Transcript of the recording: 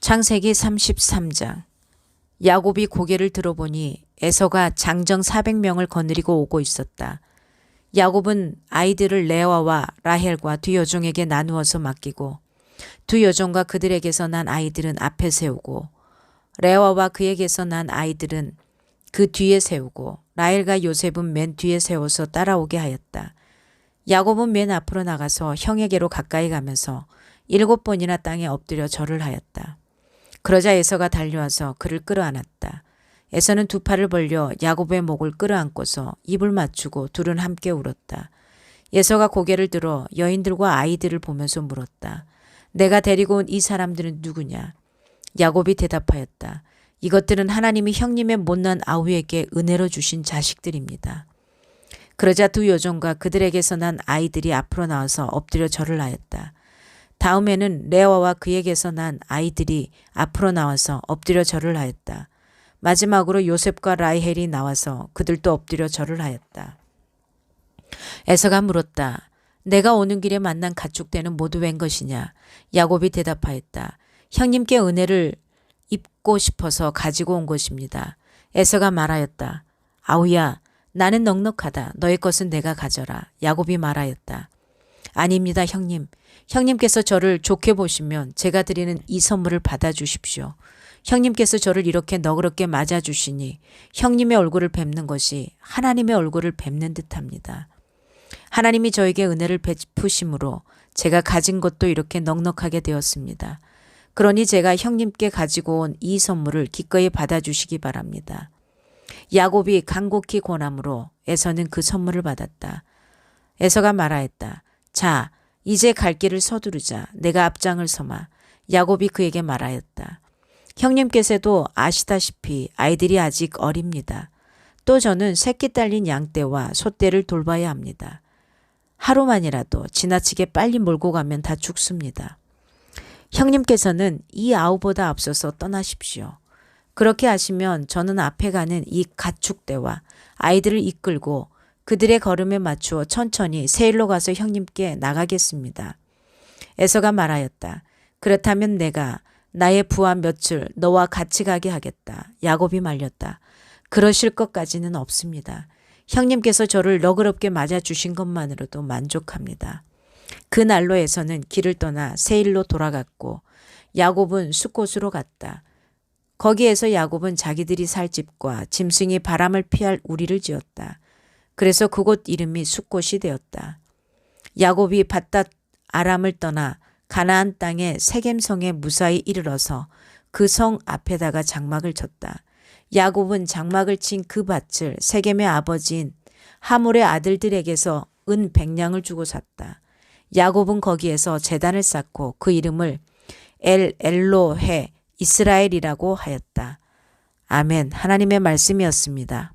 창세기 33장 야곱이 고개를 들어보니 에서가 장정 400명을 거느리고 오고 있었다. 야곱은 아이들을 레아와 라헬과 두 여종에게 나누어서 맡기고 두 여종과 그들에게서 난 아이들은 앞에 세우고 레아와 그에게서 난 아이들은 그 뒤에 세우고 라헬과 요셉은 맨 뒤에 세워서 따라오게 하였다. 야곱은 맨 앞으로 나가서 형에게로 가까이 가면서 일곱 번이나 땅에 엎드려 절을 하였다. 그러자 에서가 달려와서 그를 끌어안았다. 에서는 두 팔을 벌려 야곱의 목을 끌어안고서 입을 맞추고 둘은 함께 울었다. 에서가 고개를 들어 여인들과 아이들을 보면서 물었다. 내가 데리고 온 이 사람들은 누구냐? 야곱이 대답하였다. 이것들은 하나님이 형님의 못난 아우에게 은혜로 주신 자식들입니다. 그러자 두 여종과 그들에게서 난 아이들이 앞으로 나와서 엎드려 절을 하였다. 다음에는 레아와 그에게서 난 아이들이 앞으로 나와서 엎드려 절을 하였다. 마지막으로 요셉과 라헬이 나와서 그들도 엎드려 절을 하였다. 에서가 물었다. 내가 오는 길에 만난 가축대는 모두 웬 것이냐? 야곱이 대답하였다. 형님께 은혜를 입고 싶어서 가지고 온 것입니다. 에서가 말하였다. 아우야, 나는 넉넉하다. 너의 것은 내가 가져라. 야곱이 말하였다. 아닙니다, 형님. 형님께서 저를 좋게 보시면 제가 드리는 이 선물을 받아주십시오. 형님께서 저를 이렇게 너그럽게 맞아주시니 형님의 얼굴을 뵙는 것이 하나님의 얼굴을 뵙는 듯 합니다. 하나님이 저에게 은혜를 베푸심으로 제가 가진 것도 이렇게 넉넉하게 되었습니다. 그러니 제가 형님께 가지고 온 이 선물을 기꺼이 받아주시기 바랍니다. 야곱이 간곡히 권함으로 에서는 그 선물을 받았다. 에서가 말하였다. 자, 이제 갈 길을 서두르자. 내가 앞장을 서마. 야곱이 그에게 말하였다. 형님께서도 아시다시피 아이들이 아직 어립니다. 또 저는 새끼 딸린 양떼와 소떼를 돌봐야 합니다. 하루만이라도 지나치게 빨리 몰고 가면 다 죽습니다. 형님께서는 이 아우보다 앞서서 떠나십시오. 그렇게 하시면 저는 앞에 가는 이 가축대와 아이들을 이끌고 그들의 걸음에 맞추어 천천히 세일로 가서 형님께 나가겠습니다. 에서가 말하였다. 그렇다면 내가 나의 부하 몇을 너와 같이 가게 하겠다. 야곱이 말렸다. 그러실 것까지는 없습니다. 형님께서 저를 너그럽게 맞아주신 것만으로도 만족합니다. 그 난로 에서는 길을 떠나 세일로 돌아갔고 야곱은 숲곳으로 갔다. 거기에서 야곱은 자기들이 살 집과 짐승이 바람을 피할 우리를 지었다. 그래서 그곳 이름이 숲곳이 되었다. 야곱이 바닷 아람을 떠나 가나안 땅의 세겜성에 무사히 이르러서 그 성 앞에다가 장막을 쳤다. 야곱은 장막을 친 그 밭을 세겜의 아버지인 하몰의 아들들에게서 은 백냥을 주고 샀다. 야곱은 거기에서 재단을 쌓고 그 이름을 엘 엘로헤 이스라엘이라고 하였다. 아멘. 하나님의 말씀이었습니다.